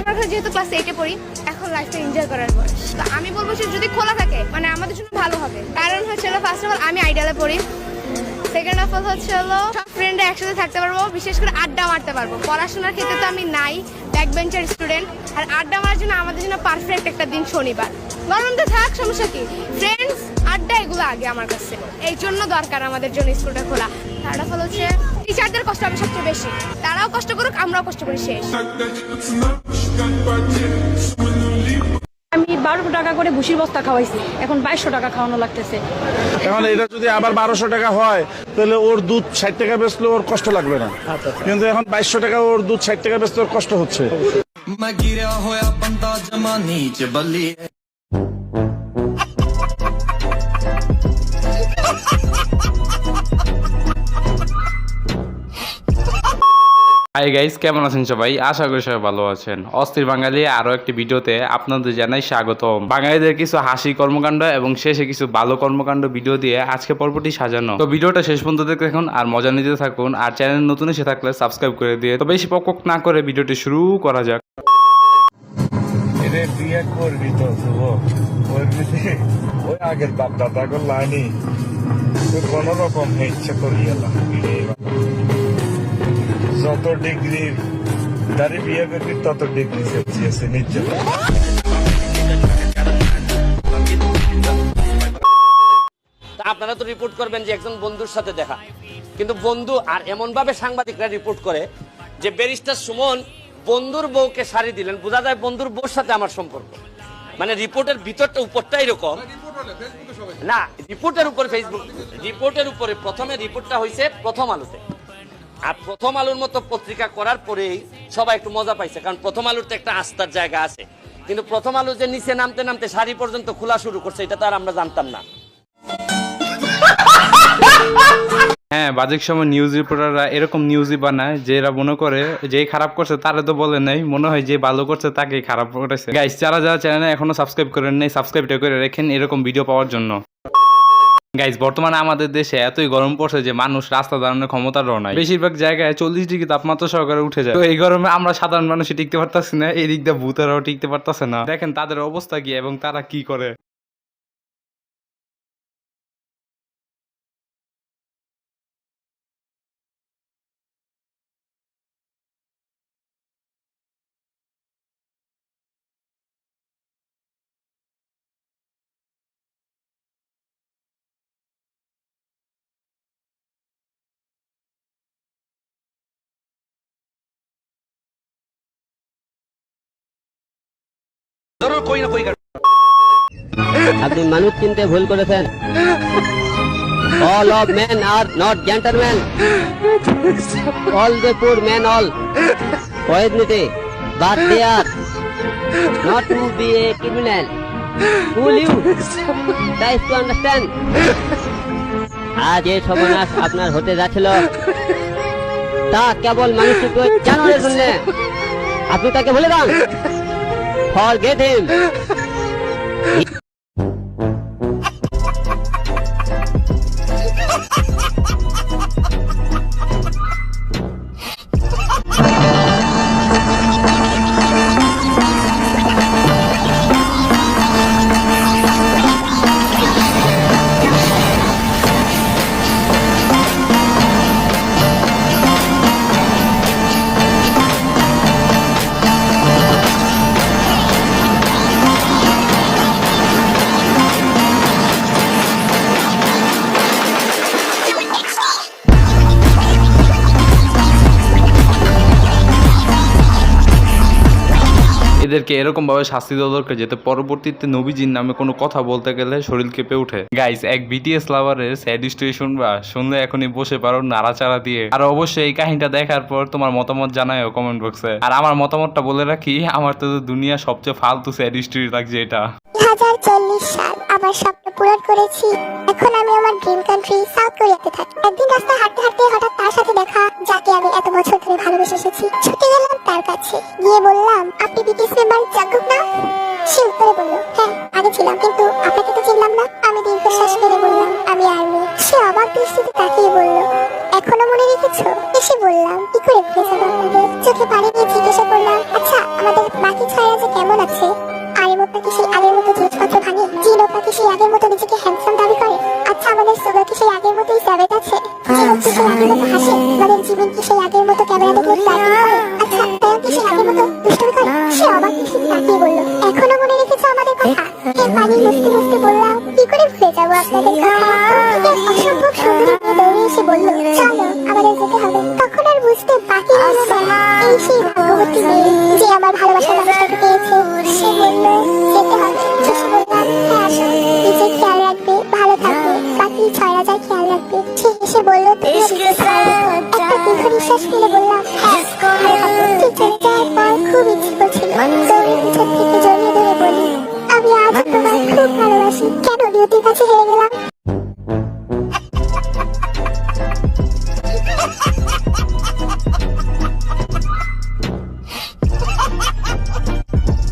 এখন যেহেতু ক্লাস এইটে পড়ি, এখন লাইফটা এনজয় করার বয়স তো আমি বলব সে যদি খোলা থাকে মানে আমাদের জন্য ভালো হবে। কারণ হচ্ছে ফার্স্ট অফ অল আমি আইডিয়ালে পড়ি। সেকেন্ড অফ অল হচ্ছে হলো, সব ফ্রেন্ডরা একসাথে থাকতে পারব, বিশেষ করে আড্ডা মারতে পারব। পড়াশোনার ক্ষেত্রে তো আমি নাই ব্যাক বেঞ্চার স্টুডেন্ট আর আড্ডা মারার জন্য আমাদের জন্য পারফেক্ট একটা দিন শনিবার। গরম তো থাক, সমস্যা কি? ফ্রেন্ডস আড্ডা এগুলো আগে আমার কাছে। এই জন্য দরকার আমাদের জন্য স্কুলটা খোলা। থার্ড অফ অল হচ্ছে টিচারদের কষ্ট হবে সবচেয়ে বেশি। তারাও কষ্ট করুক, আমরাও কষ্ট করি শেষ। আমি বারোশো টাকা করে ভুসির বস্তা খাওয়াইছি। এখন বাইশশো টাকা খাওয়ানো লাগতেছে। এখন এটা যদি আবার বারোশো টাকা হয় তাহলে ওর দুধ ষাট টাকা বেচলে ওর কষ্ট লাগবে না। কিন্তু এখন বাইশশো টাকা ওর দুধ ষাট টাকা বেচলে ওর কষ্ট হচ্ছে। হাই গাইস কেমন আছেন সবাই? আশা করি সবাই ভালো আছেন। অস্থির বাঙালি, আরও একটি ভিডিওতে আপনাদের জানাই স্বাগতম। বাঙালিদের কিছু হাসি কর্মকাণ্ড এবং শেষে কিছু ভালো কর্মকাণ্ড ভিডিও দিয়ে আজকে পর্বটি সাজানো। তো ভিডিওটা শেষ পর্যন্ত দেখতে থাকুন আর মজা নিতে থাকুন আর চ্যানেল নতুন এসে থাকলে সাবস্ক্রাইব করে দিয়ে। তো বেশি পকক না করে ভিডিওটি শুরু করা যাক। করবি আগের বাপ কোন রকম ইচ্ছে করি যত ডিগ্রি তারই বিয়ে তত ডিগ্রি সেলসিয়াসে নিচ্ছে আপনারা তো রিপোর্ট করবেন যে একজন বন্ধুর সাথে দেখা। কিন্তু বন্ধু আর এমন ভাবে সাংবাদিকরা রিপোর্ট করে যে ব্যারিস্টার সুমন বন্ধুর বউকে শাড়ি দিলেন। বোঝা যায় বন্ধুর বউর সাথে আমার সম্পর্ক। মানে রিপোর্টের ভিতরটা উপরটা এরকম। না রিপোর্টের উপর ফেসবুক রিপোর্টের উপরে প্রথমে রিপোর্টটা হয়েছে প্রথম আলোতে। আর প্রথম আলোর মতো পত্রিকা করার পরেই সবাই একটু মজা পাইছে, কারণ প্রথম আলোর তো একটা আস্থার জায়গা আছে। কিন্তু প্রথম আলো যে নিচে নামতে নামতে শাড়ি পর্যন্ত খোলা শুরু করছে, এটা তো আর আমরা জানতাম না। হ্যাঁ বাজেক সময় নিউজ রিপোর্টাররা এরকম নিউজই বানায়, যে এরা মনে করে যে খারাপ করছে তারা তো বলে নাই, মনে হয় যে ভালো করছে তাকে খারাপ করেছে। গাইস যারা যারা চ্যানেলে এখনও সাবস্ক্রাইব করেন নাই সাবস্ক্রাইবটা করে রাখেন এরকম ভিডিও পাওয়ার জন্য। গাইজ বর্তমানে আমাদের দেশে এতই গরম পড়ছে যে মানুষ রাস্তা দাঁড়ানোর ক্ষমতা ক্ষমতারও নাই। বেশিরভাগ জায়গায় চল্লিশ ডিগ্রি তাপমাত্রা সহকারে উঠে যায়। তো এই গরমে আমরা সাধারণ মানুষই টিকতে পারতাছি না এই দিক দিয়ে ভূতেরাও টিকতে পারতাছে না। দেখেন তাদের অবস্থা কি এবং তারা কি করে? আপনি মানুষ চিনতে ভুল করেছেন। All of men are not gentleman all the poor man all poisonous but they are not to be a criminal will you try to understand আজ এই সর্বনাশ আপনার হতে যাচ্ছিল। তা কেবল মানুষকে জানানোর জন্য। আপনি তাকে বলে দান Forget him. এদেরকে এরকম ভাবে শাস্তি দেওয়া দরকার যাতে পরবর্তীতে নবীজির নামে কোনো কথা বলতে গেলে শরীর কেঁপে উঠে গাইস এক বিটিএস লাভারের স্যাড স্টোরি শুনবা শুনলে এখনই বসে পারো নাড়াচাড়া দিয়ে। আর অবশ্যই এই কাহিনীটা দেখার পর তোমার মতামত জানায় কমেন্ট বক্সে আর আমার মতামতটা বলে রাখি, আমার তো দুনিয়া সবচেয়ে ফালতু স্যাড স্টোরি লাগছে এটা। হাজার চল্লিশ সাল আমার স্বপ্ন পূরণ করেছি। এখন আমি আমার ড্রিম কান্ট্রি সাউথ কোরিয়াতে থাকি। একদিন রাস্তায় হাঁটতে হাঁটতে হঠাৎ তার সাথে দেখা, যাকে আমি এত বছর ধরে ভালোবেসে এসেছি। ছুটে গেলাম তার কাছে। গিয়ে বললাম, আপনি বিটিএস মেম্বার জাগুক না? সে উত্তরে বলল হ্যাঁ আগে ছিলাম, কিন্তু আপনাকে তো চিনলাম না। আমি দীর্ঘশ্বাস ফেলে বললাম, আমি আর্মি। সে অবাক দৃষ্টিতে তাকিয়ে বলল, এখনও মনে রেখেছো? এসে বললাম, কি করে ভুলে যাব আপনাদের? চোখে পানি নিয়ে জিজ্ঞাসা করলাম আচ্ছা আমাদের জীবন কি সেই আগের মতো ক্যামেরা দেখে আচ্ছা প্রেম কি সেই আগের মতো দুষ্টুমি করে সে অবাক তাকিয়ে বলল এখনও মনে রেখেছো আমাদের কথা হে পানি মুছতে মুছতে বললাম কি করে ভুলে যাব আপনাদের অসম্ভব সুন্দরী মেয়ে দৌড়ে এসে বলল চলো আমাদের যেতে হবে তখন আর বুঝতে বাকি রইল না এই সেই ভাগ্যবতী মেয়ে যে আমার ভালোবাসার মানুষটাকে পেয়েছে সে বলল যেতে হবে ভালো থাকবে বাকি ছয়রা যা খেয়াল রাখবে সে এসে বলল তুমি নিঃশ্বাস ফেলে বললাম হ্যাঁ টিচার যাওয়ার পর খুব ইচ্ছে করছিল দৌড়ে পিছন থেকে জড়িয়ে ধরে বলি আমি আজ তোমায় খুব ভালোবাসি। কেন নিয়তির কাছে হেরে গেলাম?